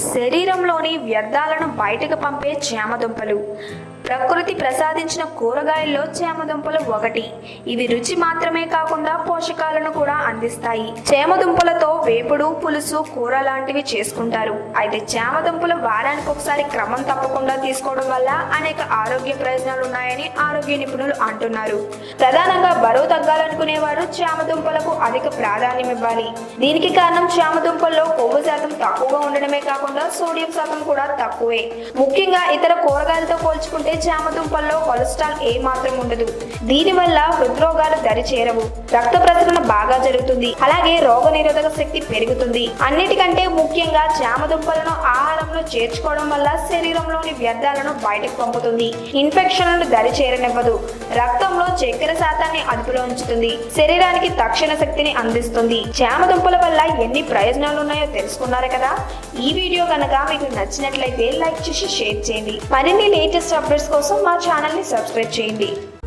శరీరంలోని వ్యర్థాలను బయటకు పంపే చేమదుంపలు. ప్రకృతి ప్రసాదించిన కూరగాయల్లో చేమదుంపలు ఒకటి. ఇవి రుచి మాత్రమే కాకుండా అందిస్తాయి. చేమదుంపలతో వేపుడు పులుసు కూర లాంటివి చేసుకుంటారు. అయితే చేమదుంపలు వారానికి ఒకసారి క్రమం తప్పకుండా తీసుకోవడం వల్ల అనేక ఆరోగ్య ప్రయోజనాలు ఉన్నాయని ఆరోగ్య నిపుణులు అంటున్నారు. ప్రధానంగా బరువు తగ్గాలనుకునే వారు చామదుంపలకు అధిక ప్రాధాన్యం ఇవ్వాలి. దీనికి కారణం చామదుంపల్లో కొవ్వు శాతం తక్కువగా ఉండడమే కాకుండా సోడియం శాతం కూడా తక్కువే. ముఖ్యంగా ఇతర కూరగాయలతో పోల్చుకుంటే చామదుంపల్లో కొలెస్ట్రాల్ ఏ మాత్రం ఉండదు. దీనివల్ల హృద్రోగాలు దరి చేరవు రక్త ప్రసరణ బాగా జరుగుతుంది అలాగే రోగ నిరోధక శక్తి పెరుగుతుంది. అన్నిటికంటే ముఖ్యంగా చామదుంపలను ఆహారంలో చేర్చుకోవడం వల్ల శరీరంలోని వ్యర్థాలను బయటకు పంపుతుంది. ఇన్ఫెక్షన్లను దరి చేరనివ్వదు. రక్తంలో చక్కెర శాతాన్ని అదుపులో ఉంచుతుంది. శరీరానికి తక్షణ శక్తిని అందిస్తుంది. చామదుంపల వల్ల ఎన్ని ప్రయోజనాలు ఉన్నాయో తెలుసుకున్నారు కదా? ఈ వీడియో కనుక మీకు నచ్చినట్లయితే లైక్ చేసి షేర్ చేయండి. మరిన్ని లేటెస్ట్ అప్డేట్స్ కోసం మా ఛానల్ని సబ్స్క్రైబ్ చేయండి.